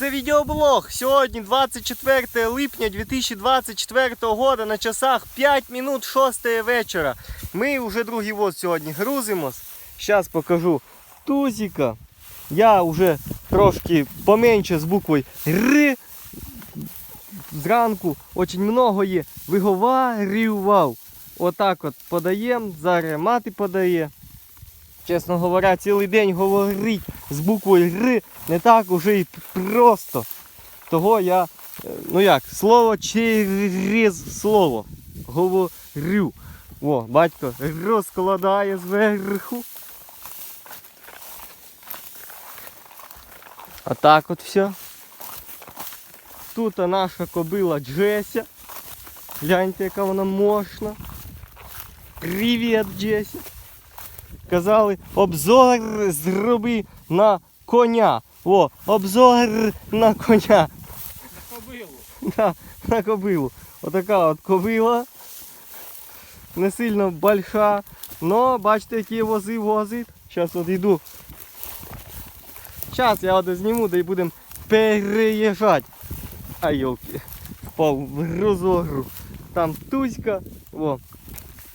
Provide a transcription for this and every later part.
це відеоблог. Сьогодні 24 липня 2024 року на часах 5 минут 6 вечора. Ми вже другий воз сьогодні грузимось. Зараз покажу тузика. Я вже трошки поменше з буквою Р. Зранку очень много є. Виговарював. Отак от подаємо, зараз мати подає. Чесно говоря, цілий день говорить з буквою Р не так уже і просто. Того я, е, ну як, слово через слово говорю. О, батько розкладає зверху. А так от все. Тут наша кобила Джеся. Гляньте, яка вона мощна. Привіт, Джесі. Казали, обзор зроби на коня. О, обзор на коня. На Кобилу. На, на кобилу. Отака от кобила. Не сильно больша. Но бачите, які вози возить. Зараз от йду. Зараз я от зніму, да і будемо переїжджати. А йолки. Впав в розогру. Там тузька. О.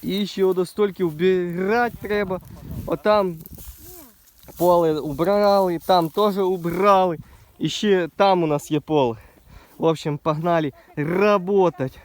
І ще до стільки вбирати треба. Отам поле убрали, там теж убрали. І ще там у нас є поле. В общем, погнали работать.